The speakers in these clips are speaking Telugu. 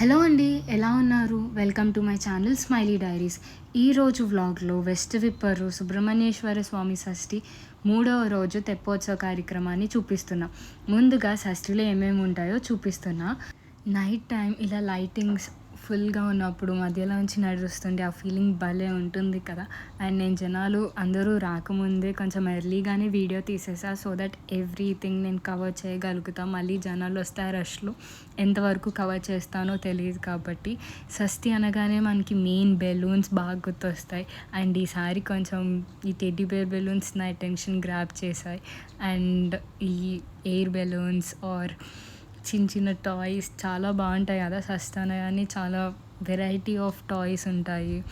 హలో అండి ఎలా ఉన్నారు? Welcome to my channel smiley diaries. ఈరోజు వ్లాగ్లో వెస్ట్ విప్పరు సుబ్రహ్మణ్యేశ్వర స్వామి షష్ఠి మూడవ రోజు తెప్పోత్సవ కార్యక్రమాన్ని చూపిస్తున్నా. ముందుగా షష్ఠిలో ఏమేమి ఉంటాయో చూపిస్తున్నా. నైట్ టైం ఇలా లైటింగ్స్ ఫుల్గా ఉన్నప్పుడు మధ్యలో నుంచి నడుస్తుంటే ఆ ఫీలింగ్ భలే ఉంటుంది కదా. అండ్ నేను జనాలు అందరూ రాకముందే కొంచెం ఎర్లీగానే వీడియో తీసేసా సో దట్ ఎవ్రీథింగ్ నేను కవర్ చేయగలుగుతా. మళ్ళీ జనాలు వస్తే రష్లో ఎంతవరకు కవర్ చేస్తానో తెలియదు కాబట్టి. సస్తి అనగానే మనకి మెయిన్ బెలూన్స్ బాగా గుర్తొస్తాయి. అండ్ ఈసారి కొంచెం ఈ టెడ్డీ బేర్ బెలూన్స్ నా అటెన్షన్ గ్రాప్ చేశాయి. అండ్ ఈ ఎయిర్ బెలూన్స్ ఆర్ చిన్న చిన్న టాయ్స్ చాలా బాగుంటాయి కదా సస్తాన కానీ చాలా వెరైటీ ఆఫ్ టాయ్స్ ఉంటాయి.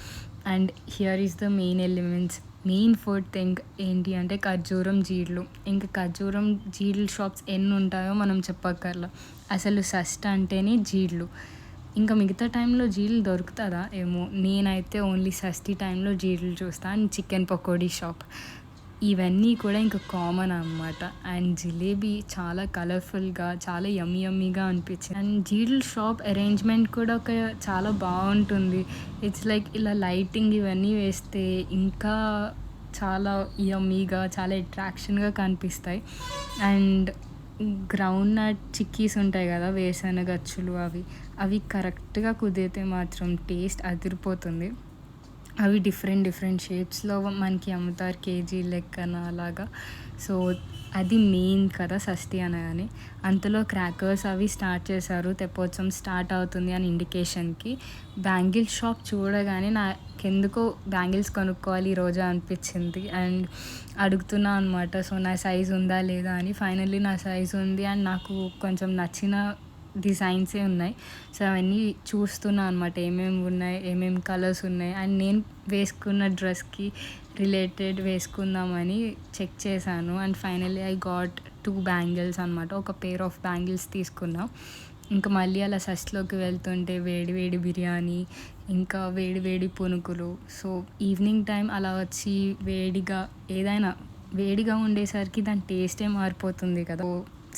And here is the main elements. Main food thing ఏంటి అంటే ఖర్జూరం జీడ్లు ఇంకా ఖర్జూరం జీడ్లు షాప్స్ ఎన్ని ఉంటాయో మనం చెప్పక్కర్లా. అసలు సస్ట్ అంటేనే జీడ్లు ఇంకా మిగతా టైంలో జీడ్లు దొరుకుతుందా ఏమో. నేనైతే ఓన్లీ సస్టీ టైంలో జీడ్లు చూస్తాను చికెన్ పకోడీ షాప్. ఇవన్నీ కూడా ఇంకా కామన్ అనమాట అండ్ జిలేబీ చాలా కలర్ఫుల్గా చాలా యమ్మి యమ్మీగా అనిపించింది. అండ్ జీడిల్ షాప్ అరేంజ్మెంట్ కూడా ఒక చాలా బాగుంటుంది. ఇట్స్ లైక్ ఇలా లైటింగ్ ఇవన్నీ వేస్తే ఇంకా చాలా యమ్మీగా చాలా అట్రాక్షన్గా కనిపిస్తాయి. అండ్ గ్రౌండ్ నట్ చిక్కీస్ ఉంటాయి కదా వేసనగచ్చులు అవి. అవి కరెక్ట్గా కుదిరితే మాత్రం టేస్ట్ అదిరిపోతుంది. అవి డిఫరెంట్ డిఫరెంట్ షేప్స్లో మనకి అమ్ముతారు కేజీ లెక్కన అలాగా. సో అది మెయిన్ కదా షష్ఠి అనగానే. అంతలో క్రాకర్స్ అవి స్టార్ట్ చేశారు తెప్పోత్సవం స్టార్ట్ అవుతుంది అని ఇండికేషన్కి. బ్యాంగిల్ షాప్ చూడగానే నాకెందుకో బ్యాంగిల్స్ కొనుక్కోవాలి ఈరోజు అనిపించింది. అండ్ అడుగుతున్నా అనమాట సో నా సైజు ఉందా లేదా? అని. ఫైనల్లీ నా సైజు ఉంది అండ్ నాకు కొంచెం నచ్చిన డిజైన్సే ఉన్నాయి. సో అవన్నీ చూస్తున్నా అనమాట ఏమేమి ఉన్నాయి ఏమేమి కలర్స్ ఉన్నాయి. అండ్ నేను వేసుకున్న డ్రెస్కి రిలేటెడ్ వేసుకుందామని చెక్ చేశాను. And finally I got two bangles అనమాట ఒక పేర్ ఆఫ్ బ్యాంగిల్స్ తీసుకున్నా. ఇంకా మళ్ళీ అలా సస్లోకి వెళ్తుంటే వేడి వేడి బిర్యానీ ఇంకా వేడి వేడి పునుకులు. సో ఈవినింగ్ టైం అలా వచ్చి వేడిగా ఏదైనా వేడిగా ఉండేసరికి దాని టేస్టే మారిపోతుంది కదా.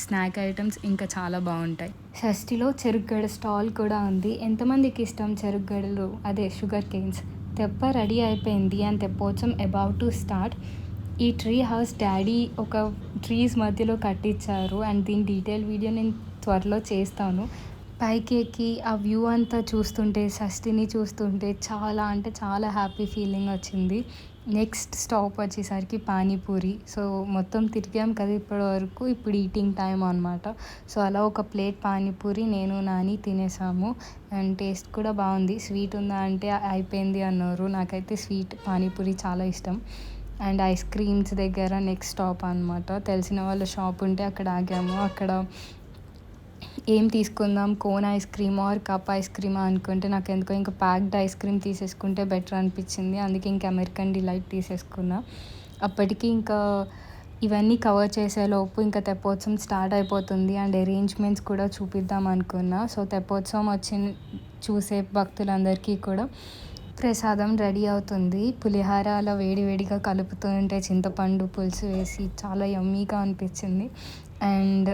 స్నాక్ ఐటమ్స్ ఇంకా చాలా బాగుంటాయి. షష్టిలో చెరుగ్గడ స్టాల్ కూడా ఉంది. ఎంతమందికి ఇష్టం చెరుగ్గడలు? అదే షుగర్ కేన్స్. తెప్ప రెడీ అయిపోయింది and Teppotsavam about to start. ఈ ట్రీ హౌస్ డాడీ ఒక ట్రీస్ మధ్యలో కట్టించారు అండ్ దీని డీటెయిల్ వీడియో నేను త్వరలో చేస్తాను. పైకి ఎక్కి ఆ వ్యూ అంతా చూస్తుంటే షష్టిని చూస్తుంటే చాలా అంటే చాలా హ్యాపీ ఫీలింగ్ వచ్చింది. నెక్స్ట్ స్టాప్ వచ్చేసరికి పానీపూరి. సో మొత్తం తిరిగాం కదా ఇప్పటి వరకు ఇప్పుడు ఈటింగ్ టైం అనమాట సో అలా ఒక ప్లేట్ పానీపూరి నేను నాని తినేసాము. అండ్ టేస్ట్ కూడా బాగుంది. స్వీట్ ఉందా అంటే అయిపోయింది అన్నారు. నాకైతే స్వీట్ పానీపూరి చాలా ఇష్టం. అండ్ ఐస్ క్రీమ్స్ దగ్గర నెక్స్ట్ స్టాప్ అనమాట తెలిసిన వాళ్ళ షాప్ ఉంటే అక్కడ ఆగాము. అక్కడ ఏం తీసుకుందాం cone ice cream or cup ice cream అనుకుంటే నాకు ఎందుకో ఇంకా ప్యాక్డ్ ఐస్ క్రీమ్ తీసేసుకుంటే బెటర్ అనిపించింది. అందుకే ఇంకా అమెరికన్ డిలైట్ తీసేసుకున్నా. అప్పటికి ఇంకా ఇవన్నీ కవర్ చేసేలోపు ఇంకా తెప్పోత్సవం స్టార్ట్ అయిపోతుంది. అండ్ అరేంజ్మెంట్స్ కూడా చూపిద్దాం అనుకున్నా. సో తెప్పోత్సవం వచ్చిన చూసే భక్తులందరికీ కూడా ప్రసాదం రెడీ అవుతుంది. పులిహార అలా వేడివేడిగా కలుపుతూ ఉంటే చింతపండు పులుసు వేసి చాలా యమ్మీగా అనిపించింది. అండ్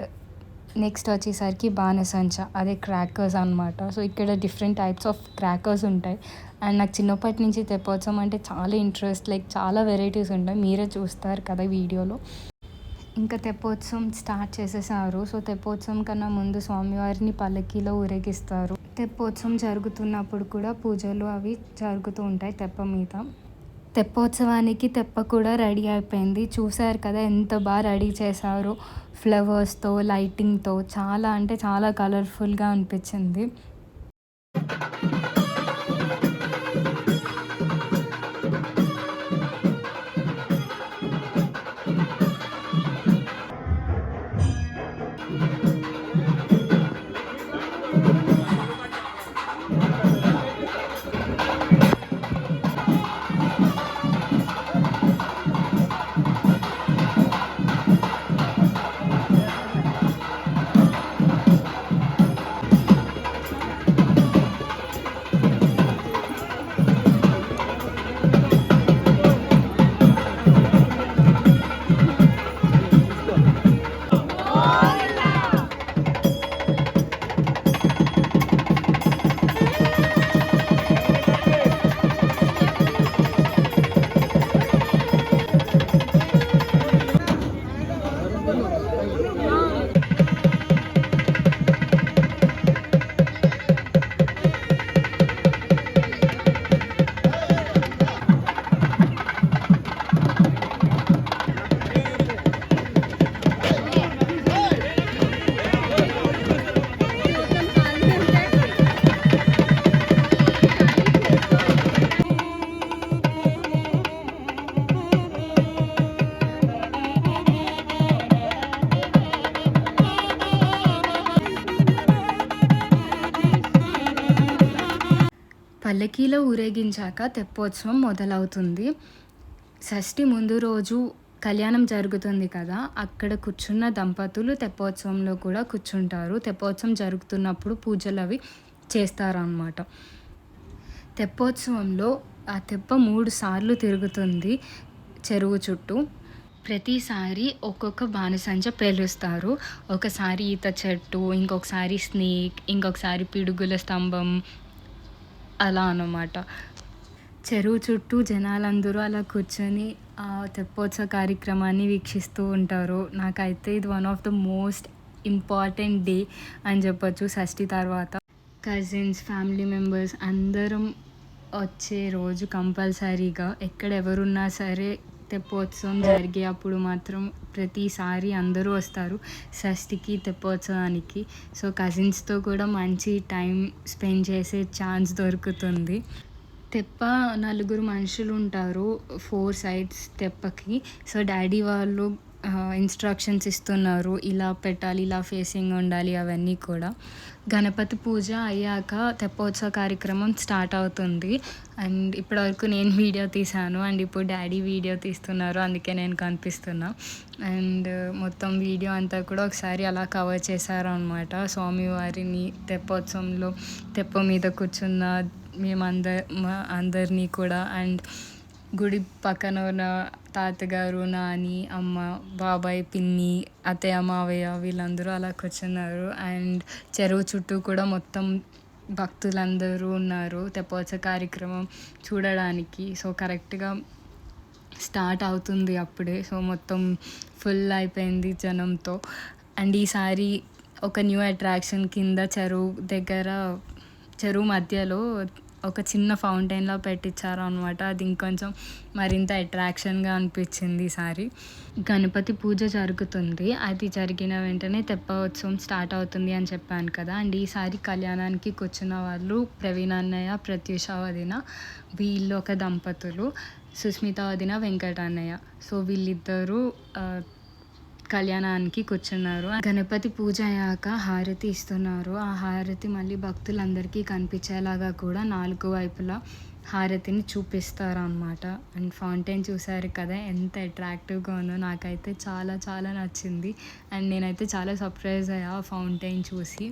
నెక్స్ట్ వచ్చేసరికి బాణసంచ అదే క్రాకర్స్ అనమాట సో ఇక్కడ డిఫరెంట్ టైప్స్ ఆఫ్ క్రాకర్స్ ఉంటాయి. అండ్ నాకు చిన్నప్పటి నుంచి తెప్పోత్సవం అంటే చాలా ఇంట్రెస్ట్ లైక్ చాలా వెరైటీస్ ఉంటాయి. మీరే చూస్తారు కదా వీడియోలో. ఇంకా తెప్పోత్సవం స్టార్ట్ చేసేసారు. సో తెప్పోత్సవం కన్నా ముందు స్వామివారిని పల్లకీలో ఊరేగిస్తారు. తెప్పోత్సవం జరుగుతున్నప్పుడు కూడా పూజలు అవి జరుగుతూ ఉంటాయి తెప్ప మీద. తెప్పోత్సవానికి తెప్ప కూడా రెడీ అయిపోయింది. చూసారు కదా ఎంత బాగా రెడీ చేశారు. ఫ్లవర్స్తో లైటింగ్తో చాలా అంటే చాలా కలర్ఫుల్గా అనిపించింది. పల్లకీలో ఊరేగించాక తెప్పోత్సవం మొదలవుతుంది. షష్ఠి ముందు రోజు కళ్యాణం జరుగుతుంది కదా అక్కడ కూర్చున్న దంపతులు తెప్పోత్సవంలో కూడా కూర్చుంటారు. తెప్పోత్సవం జరుగుతున్నప్పుడు పూజలు అవి చేస్తారన్నమాట. తెప్పోత్సవంలో ఆ తెప్ప మూడు సార్లు తిరుగుతుంది చెరువు చుట్టూ. ప్రతిసారి ఒక్కొక్క బాణసంచ పేలుస్తారు. ఒకసారి ఈత చెట్టు ఇంకొకసారి స్నేక్ ఇంకొకసారి పిడుగుల స్తంభం అలా అనమాట చెరువు చుట్టూ జనాలందరూ అలా కూర్చొని ఆ తెప్పోత్సవ కార్యక్రమాన్ని వీక్షిస్తూ ఉంటారు. నాకైతే ఇది one of the most important day అని చెప్పొచ్చు షష్ఠి తర్వాత. కజిన్స్ ఫ్యామిలీ మెంబర్స్ అందరం వచ్చే రోజు కంపల్సరీగా ఎక్కడ ఎవరున్నా సరే తెప్పోత్సవం జరిగే అప్పుడు మాత్రం ప్రతిసారి అందరూ వస్తారు షష్ఠికి తెప్పోత్సవానికి. సో కజిన్స్తో కూడా మంచి టైం స్పెండ్ చేసే ఛాన్స్ దొరుకుతుంది. తెప్ప నలుగురు మనుషులు ఉంటారు ఫోర్ సైడ్స్ తెప్పకి. సో డాడీ వాళ్ళు ఇన్స్ట్రక్షన్స్ ఇస్తున్నారు. ఇలా పెట్టాలి ఇలా ఫేసింగ్ ఉండాలి అవన్నీ కూడా. గణపతి పూజ అయ్యాక తెప్పోత్సవ కార్యక్రమం స్టార్ట్ అవుతుంది. అండ్ ఇప్పటివరకు నేను వీడియో తీశాను. అండ్ ఇప్పుడు డాడీ వీడియో తీస్తున్నారు. అందుకే నేను కనిపిస్తున్నా. అండ్ మొత్తం వీడియో అంతా కూడా ఒకసారి అలా కవర్ చేశారు అనమాట స్వామివారిని తెప్పోత్సవంలో తెప్ప మీద కూర్చున్న మేమందర్ అందరినీ కూడా. అండ్ గుడి పక్కన ఉన్న తాతగారు నాని అమ్మ బాబాయ్ పిన్ని అత్తయ్య మావయ్య వీళ్ళందరూ అలా కూర్చున్నారు. అండ్ చెరువు చుట్టూ కూడా మొత్తం భక్తులందరూ ఉన్నారు తెప్పోత్సవ కార్యక్రమం చూడడానికి. సో కరెక్ట్గా స్టార్ట్ అవుతుంది అప్పుడే. సో మొత్తం ఫుల్ అయిపోయింది జనంతో. అండ్ ఈసారి ఒక న్యూ అట్రాక్షన్ కింద చెరువు దగ్గర చెరువు మధ్యలో ఒక చిన్న ఫౌంటైన్లా పెట్టించారు అనమాట అది ఇంకొంచెం మరింత అట్రాక్షన్గా అనిపించింది ఈసారి గణపతి పూజ జరుగుతుంది. అది జరిగిన వెంటనే తెప్పోత్సవం స్టార్ట్ అవుతుంది అని చెప్పాను కదా. అండ్ ఈసారి కళ్యాణానికి కూర్చున్న వాళ్ళు ప్రవీణ్ అన్నయ్య ప్రత్యూష వదిన వీళ్ళు ఒక దంపతులు సుస్మిత వదిన వెంకట అన్నయ్య. సో వీళ్ళిద్దరూ కళ్యాణానికి కూర్చున్నారు. గణపతి పూజ అయ్యాక హారతి ఇస్తున్నారు. ఆ హారతి మళ్ళీ భక్తులందరికీ కనిపించేలాగా కూడా నాలుగు వైపులా హారతిని చూపిస్తారు అనమాట అండ్ ఫౌంటైన్ చూసారు కదా ఎంత అట్రాక్టివ్గా ఉందో నాకైతే చాలా చాలా నచ్చింది. అండ్ నేనైతే చాలా సర్ప్రైజ్ అయ్యా ఆ ఫౌంటైన్ చూసి.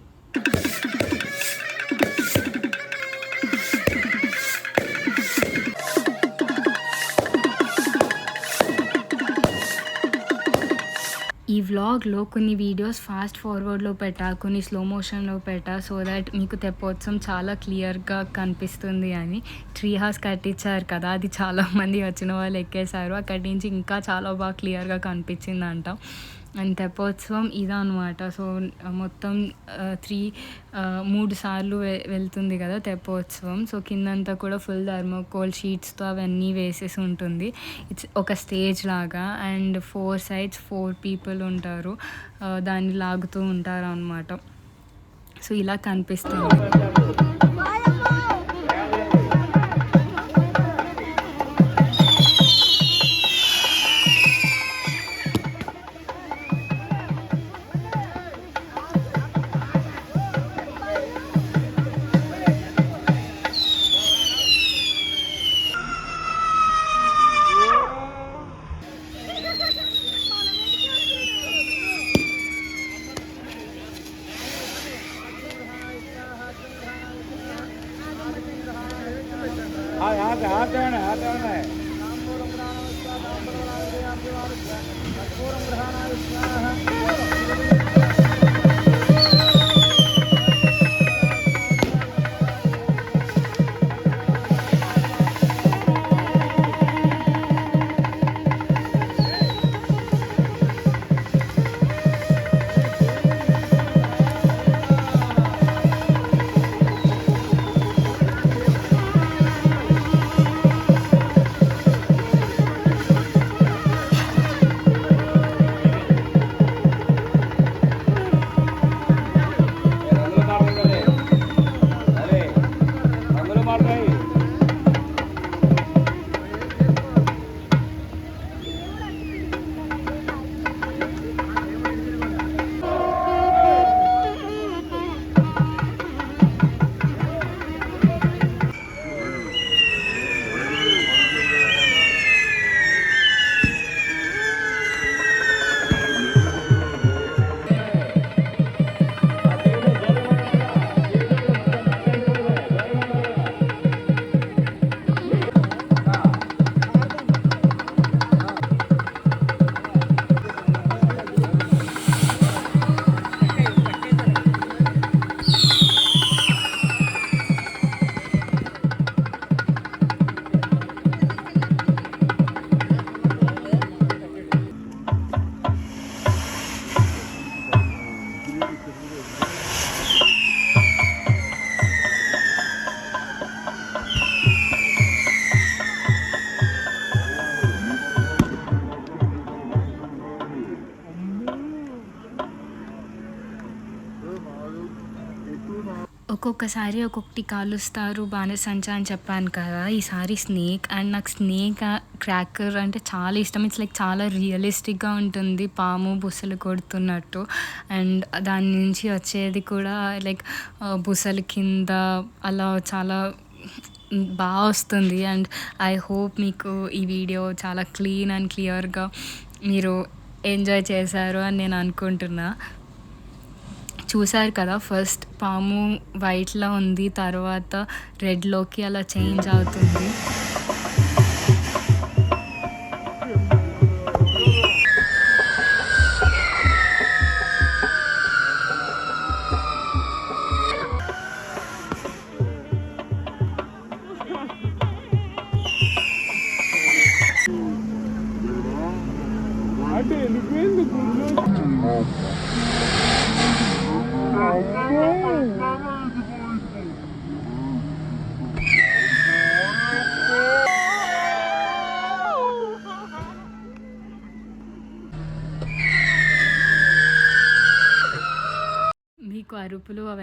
వ్లాగ్లో కొన్ని వీడియోస్ ఫాస్ట్ ఫార్వర్డ్లో పెట్టా కొన్ని స్లో మోషన్లో పెట్టా సో దట్ మీకు తెప్పోత్సవం చాలా క్లియర్గా కనిపిస్తుంది అని. ట్రీ హౌస్ కట్టించారు కదా అది చాలామంది వచ్చిన వాళ్ళు ఎక్కేశారు. అక్కడి నుంచి ఇంకా చాలా బాగా క్లియర్గా కనిపించిందంట. అండ్ తెప్పోత్సవం ఇదా అనమాట సో మొత్తం త్రీ మూడు సార్లు వె వెళ్తుంది కదా తెప్పోత్సవం. సో కిందంతా కూడా ఫుల్ థర్మోకోల్ షీట్స్తో అవన్నీ వేసేసి ఉంటుంది. ఇట్స్ ఒక స్టేజ్ లాగా and four sides four people ఉంటారు. దాన్ని లాగుతూ ఉంటారు అనమాట సో ఇలా కనిపిస్తుంది. ఒక్కొక్కసారి ఒక్కొక్కటి కాలుస్తారు బాణసంచ అని చెప్పాను కదా. ఈసారి స్నేక్ అండ్ నాకు స్నేక్ క్రాకర్ అంటే చాలా ఇష్టం. ఇట్స్ లైక్ చాలా రియలిస్టిక్గా ఉంటుంది పాము బుసలు కొడుతున్నట్టు. అండ్ దాని నుంచి వచ్చేది కూడా లైక్ బుసలు కింద అలా చాలా బాగా వస్తుంది. అండ్ ఐ హోప్ మీకు ఈ వీడియో చాలా క్లీన్ అండ్ క్లియర్గా మీరు ఎంజాయ్ చేశారు అని నేను అనుకుంటున్నా. చూసారు కదా ఫస్ట్ పాము వైట్లో ఉంది తర్వాత రెడ్లోకి అలా చేంజ్ అవుతుంది.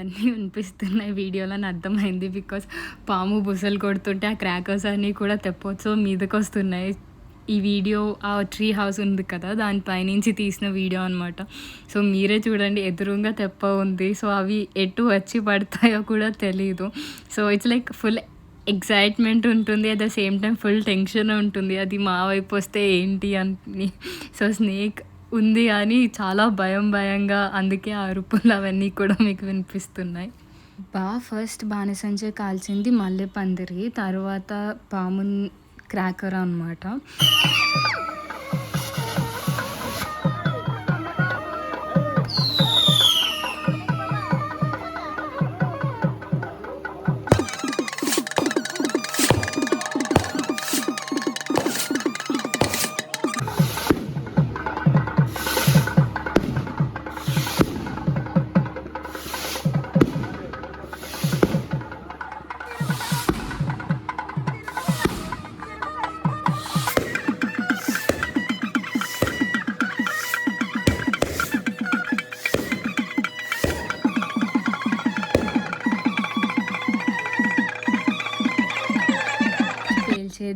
అవన్నీ వినిపిస్తున్నాయి. వీడియోలో అని అర్థమైంది బికాస్ పాము బుసలు కొడుతుంటే ఆ క్రాకర్స్ అన్నీ కూడా తెప్పోత్సవం మీదకి వస్తున్నాయి ఈ వీడియో ఆ ట్రీ హౌస్ ఉంది కదా దానిపైనుంచి తీసిన వీడియో అనమాట సో మీరే చూడండి ఎదురుగా తెప్ప ఉంది. సో అవి ఎటు వచ్చి పడతాయో కూడా తెలీదు. So it's like full excitement ఉంటుంది. At the same time full tension ఉంటుంది. అది మా వైపు వస్తే ఏంటి అని. సో స్నేక్ ఉంది అని చాలా భయం భయంగా అందుకే ఆ అరుపులు అవన్నీ కూడా మీకు వినిపిస్తున్నాయి. బా ఫస్ట్ బాణసంచే కాల్చింది మల్లె పందిరి తర్వాత పామున్ క్రాకర్ అనమాట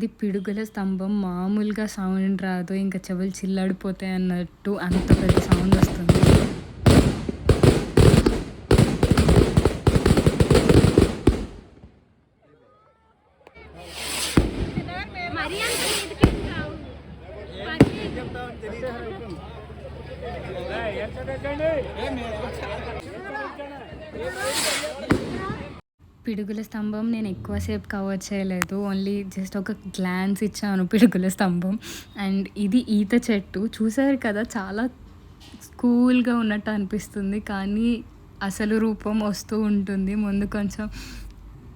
పేల్చేది పిడుగుల స్తంభం మామూలుగా సౌండ్ రాదు ఇంకా చెవులు చిల్లాడిపోతాయి అన్నట్టు అంత పెద్ద సౌండ్ వస్తుంది అంత మీదకి రావు ఎంత పెట్టండి పిడుగుల స్తంభం నేను ఎక్కువసేపు కవర్ చేయలేదు. ఓన్లీ జస్ట్ ఒక గ్లాన్స్ ఇచ్చాను పిడుగుల స్తంభం. అండ్ ఇది ఈత చెట్టు. చూసారు కదా చాలా కూల్గా ఉన్నట్టు అనిపిస్తుంది. కానీ అసలు రూపం వస్తూ ఉంటుంది. ముందు కొంచెం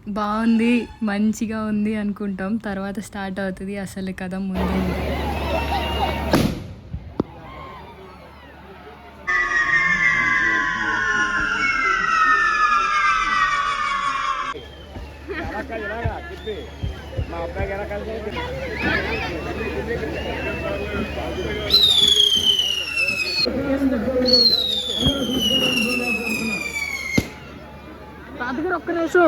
బాగుంది మంచిగా ఉంది అనుకుంటాం. తర్వాత స్టార్ట్ అవుతుంది అసలు కదా ముందు. ఇలాగా మా అబ్బాయికి ఎలా కలిసి తాతగారు ఒక్క నిమిషం.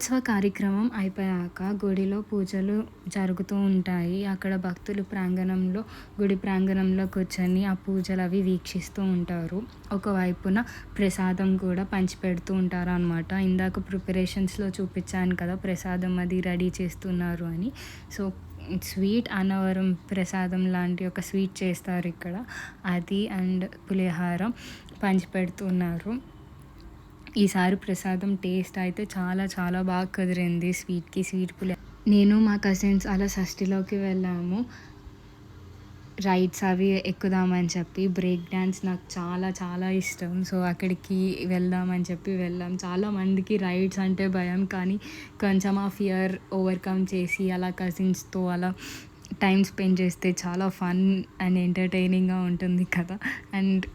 తెప్పోత్సవ కార్యక్రమం అయిపోయాక గుడిలో పూజలు జరుగుతూ ఉంటాయి. అక్కడ భక్తులు ప్రాంగణంలో గుడి ప్రాంగణంలో కూర్చొని ఆ పూజలు అవి వీక్షిస్తూ ఉంటారు. ఒకవైపున ప్రసాదం కూడా పంచిపెడుతూ ఉంటారు అనమాట ఇందాక ప్రిపరేషన్స్లో చూపించాను కదా ప్రసాదం అది రెడీ చేస్తున్నారు అని. సో స్వీట్ అన్నవరం ప్రసాదం లాంటి ఒక స్వీట్ చేస్తారు ఇక్కడ. అది అండ్ పులిహారం పంచిపెడుతున్నారు. ఈసారి ప్రసాదం టేస్ట్ అయితే చాలా చాలా బాగా కుదిరింది స్వీట్కి స్వీట్ పులి. నేను మా కజిన్స్ అలా షష్ఠిలోకి వెళ్ళాము. రైడ్స్ అవి ఎక్కుదామని చెప్పి బ్రేక్ డ్యాన్స్ నాకు చాలా చాలా ఇష్టం. సో అక్కడికి వెళ్దామని చెప్పి వెళ్ళాం. చాలా మందికి రైడ్స్ అంటే భయం కానీ కొంచెం ఆ ఫియర్ ఓవర్కమ్ చేసి అలా కజిన్స్తో అలా టైం స్పెండ్ చేస్తే చాలా ఫన్ అండ్ ఎంటర్టైనింగ్గా ఉంటుంది కదా. అండ్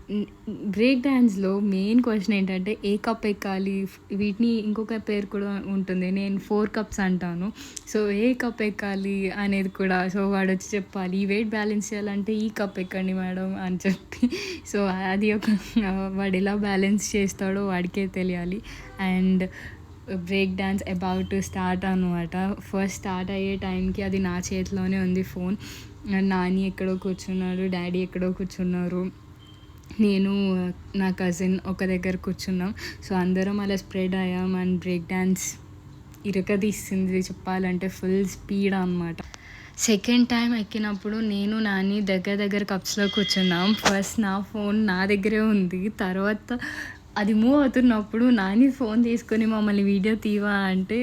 బ్రేక్ డ్యాన్స్లో మెయిన్ క్వశ్చన్ ఏంటంటే ఏ కప్ ఎక్కాలి? వీటిని ఇంకొక పేరు కూడా ఉంటుంది. నేను ఫోర్ కప్స్ అంటాను. సో ఏ కప్ ఎక్కాలి అనేది కూడా సో వాడు వచ్చి చెప్పాలి. ఈ వెయిట్ బ్యాలెన్స్ చేయాలంటే ఈ కప్ ఎక్కండి మేడం అని చెప్పి. సో అది ఒక వాడు ఎలా బ్యాలెన్స్ చేస్తాడో వాడికే తెలియాలి. And break dance about to start అనమాట ఫస్ట్ స్టార్ట్ అయ్యే టైంకి అది నా చేతిలోనే ఉంది ఫోన్. నాని ఎక్కడో కూర్చున్నాడు డాడీ ఎక్కడో కూర్చున్నారు. నేను నా కజిన్ ఒక దగ్గర కూర్చున్నాం. సో అందరం అలా స్ప్రెడ్ అయ్యాం అండ్ బ్రేక్ డ్యాన్స్ ఇరకదీస్తుంది చెప్పాలంటే ఫుల్ స్పీడ్ అనమాట సెకండ్ టైం ఎక్కినప్పుడు నేను నాని దగ్గర దగ్గర కప్స్లో కూర్చున్నాం. ఫస్ట్ నా ఫోన్ నా దగ్గరే ఉంది. తర్వాత అది మూవ్ అవుతున్నప్పుడు నాని ఫోన్ తీసుకొని మమ్మల్ని వీడియో తీవా అంటే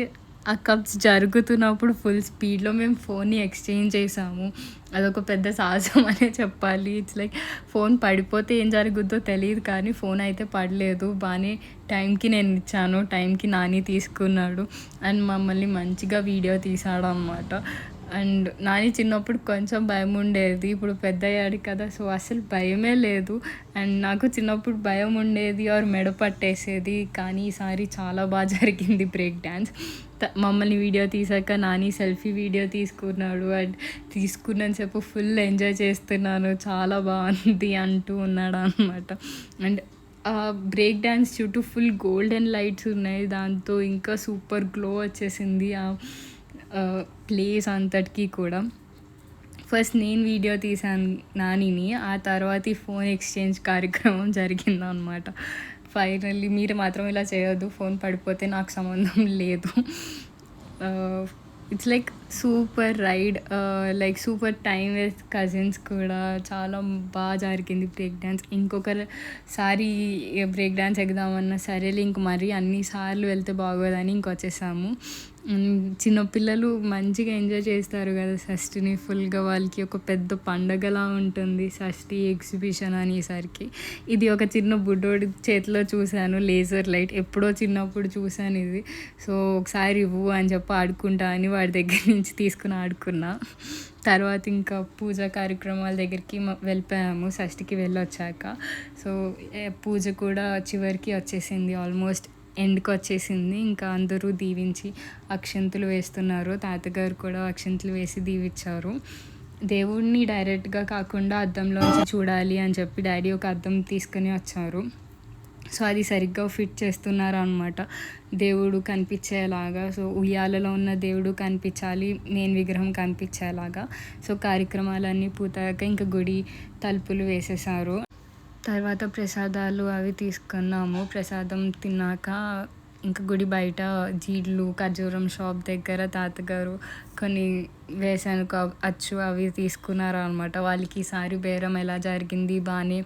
ఆ కప్స్ జరుగుతున్నప్పుడు ఫుల్ స్పీడ్లో మేము ఫోన్ని ఎక్స్చేంజ్ చేసాము అదొక పెద్ద సాహసం అనే చెప్పాలి. ఇట్స్ లైక్ ఫోన్ పడిపోతే ఏం జరుగుద్దో తెలియదు కానీ ఫోన్ అయితే పడలేదు. బాగానే టైంకి నేను ఇచ్చాను. టైంకి నాని తీసుకున్నాడు. అండ్ మమ్మల్ని మంచిగా వీడియో తీసాడు అనమాట అండ్ నాని చిన్నప్పుడు కొంచెం భయం ఉండేది. ఇప్పుడు పెద్ద అయ్యాడు కదా సో అసలు భయమే లేదు. అండ్ నాకు చిన్నప్పుడు భయం ఉండేది ఆర్ మెడ పట్టేసేది. కానీ ఈసారి చాలా బాగా జరిగింది బ్రేక్ డ్యాన్స్ మమ్మల్ని వీడియో తీసాక నాని సెల్ఫీ వీడియో తీసుకున్నాడు. అండ్ తీసుకున్నంతసేపు ఫుల్ ఎంజాయ్ చేస్తున్నాను. చాలా బాగుంది అంటూ ఉన్నాడు అనమాట అండ్ బ్రేక్ డ్యాన్స్ చుట్టూ ఫుల్ గోల్డెన్ లైట్స్ ఉన్నాయి. దాంతో ఇంకా సూపర్ గ్లో వచ్చేసింది. ఆ ప్లేస్ అంతటికీ కూడా. ఫస్ట్ నేను వీడియో తీసాను నానిని ఆ తర్వాత ఈ ఫోన్ ఎక్స్చేంజ్ కార్యక్రమం జరిగిందనమాట ఫైనల్లీ మీరు మాత్రం ఇలా చేయొద్దు ఫోన్ పడిపోతే నాకు సంబంధం లేదు. It's like super ride like super time with cousins కూడా. చాలా బాగా జరిగింది బ్రేక్ డ్యాన్స్ ఇంకొకసారి బ్రేక్ డ్యాన్స్ ఎగదామన్నా సరేలే ఇంక మరీ అన్నిసార్లు వెళ్తే బాగోదని ఇంకొచ్చేసాము చిన్నపిల్లలు మంచిగా ఎంజాయ్ చేస్తారు కదా షష్ఠిని. ఫుల్గా వాళ్ళకి ఒక పెద్ద పండగలా ఉంటుంది షష్ఠి ఎగ్జిబిషన్ అనేసరికి. ఇది ఒక చిన్న బుడ్డోడి చేతిలో చూశాను లేజర్ లైట్. ఎప్పుడో చిన్నప్పుడు చూశాను ఇది. సో ఒకసారి ఇవ్వు అని చెప్పి ఆడుకుంటా అని వాడి దగ్గర నుంచి తీసుకుని ఆడుకున్నా. తర్వాత ఇంకా పూజా కార్యక్రమాల దగ్గరికి వెళ్ళిపోయాము. షష్టికి వెళ్ళొచ్చాక. సో పూజ కూడా చివరికి వచ్చేసింది. ఆల్మోస్ట్ ఎండ్కి వచ్చేసింది. ఇంకా అందరూ దీవించి అక్షంతులు వేస్తున్నారు. తాతగారు కూడా అక్షంతులు వేసి దీవించారు. దేవుడిని డైరెక్ట్గా కాకుండా అద్దంలోంచి చూడాలి అని చెప్పి డాడీ ఒక అద్దం తీసుకొని వచ్చారు. సో అది సరిగ్గా ఫిట్ చేస్తున్నారు అనమాట దేవుడు కనిపించేలాగా సో ఉయ్యాలలో ఉన్న దేవుడు కనిపించాలి మెయిన్ విగ్రహం కనిపించేలాగా. సో కార్యక్రమాలన్నీ పూర్తయ్యాక ఇంకా గుడి తలుపులు వేసేసారు తర్వాత ప్రసాదాలు అవి తీసుకున్నాము. ప్రసాదం తిన్నాక ఇంకా గుడి బయట జీడ్లు ఖర్జూరం షాప్ దగ్గర తాతగారు కొన్ని వేసాను అచ్చు అవి తీసుకున్నారు అనమాట వాళ్ళకి ఈసారి బేరం ఎలా జరిగింది బాగానే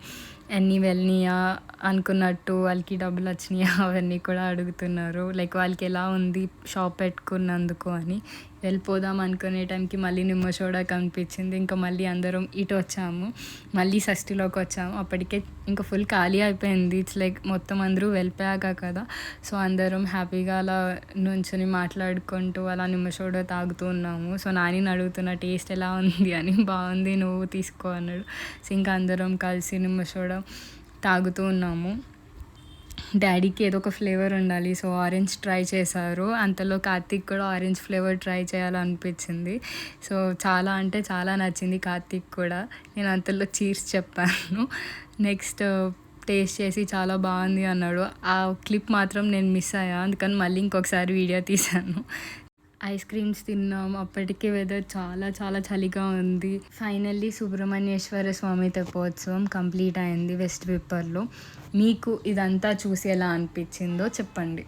ఎన్ని వెళ్ళినాయా అనుకున్నట్టు వాళ్ళకి డబ్బులు వచ్చినాయా అవన్నీ కూడా అడుగుతున్నారు. లైక్ వాళ్ళకి ఎలా ఉంది షాప్ పెట్టుకున్నందుకు అని. వెళ్ళిపోదాం అనుకునే టైంకి మళ్ళీ నిమ్మ సోడా కనిపించింది. ఇంకా మళ్ళీ అందరం ఇటు వచ్చాము. మళ్ళీ షష్ఠిలోకి వచ్చాము. అప్పటికే ఇంకా ఫుల్ ఖాళీ అయిపోయింది. ఇట్స్ లైక్ మొత్తం అందరూ వెళ్ళిపోయాక కదా. సో అందరం హ్యాపీగా అలా నుంచుని మాట్లాడుకుంటూ అలా నిమ్మ సోడా తాగుతూ ఉన్నాము. సో నాని అడుగుతున్న టేస్ట్ ఎలా ఉంది? అని బాగుంది నువ్వు తీసుకో అన్నాడు. సో ఇంకా అందరం కలిసి నిమ్మ సోడా తాగుతూ ఉన్నాము. డాడీకి ఏదో ఒక ఫ్లేవర్ ఉండాలి. సో ఆరెంజ్ ట్రై చేశారు. అంతలో కార్తీక్ కూడా ఆరెంజ్ ఫ్లేవర్ ట్రై చేయాలనిపించింది. సో చాలా అంటే చాలా నచ్చింది కార్తీక్ కూడా. నేను అంతలో చీర్స్ చెప్పాను. నెక్స్ట్ టేస్ట్ చేసి చాలా బాగుంది అన్నాడు. ఆ క్లిప్ మాత్రం నేను మిస్ అయ్యా. అందుకని మళ్ళీ ఇంకొకసారి వీడియో తీశాను. ఐస్ క్రీమ్స్ తిన్నాం. అప్పటికే వెదర్ చాలా చాలా చలిగా ఉంది. ఫైనల్లీ సుబ్రహ్మణ్యేశ్వర స్వామి తెప్పోత్సవం కంప్లీట్ అయింది వెస్ట్ విప్పర్లో మీకు ఇదంతా చూసి ఎలా అనిపించిందో చెప్పండి.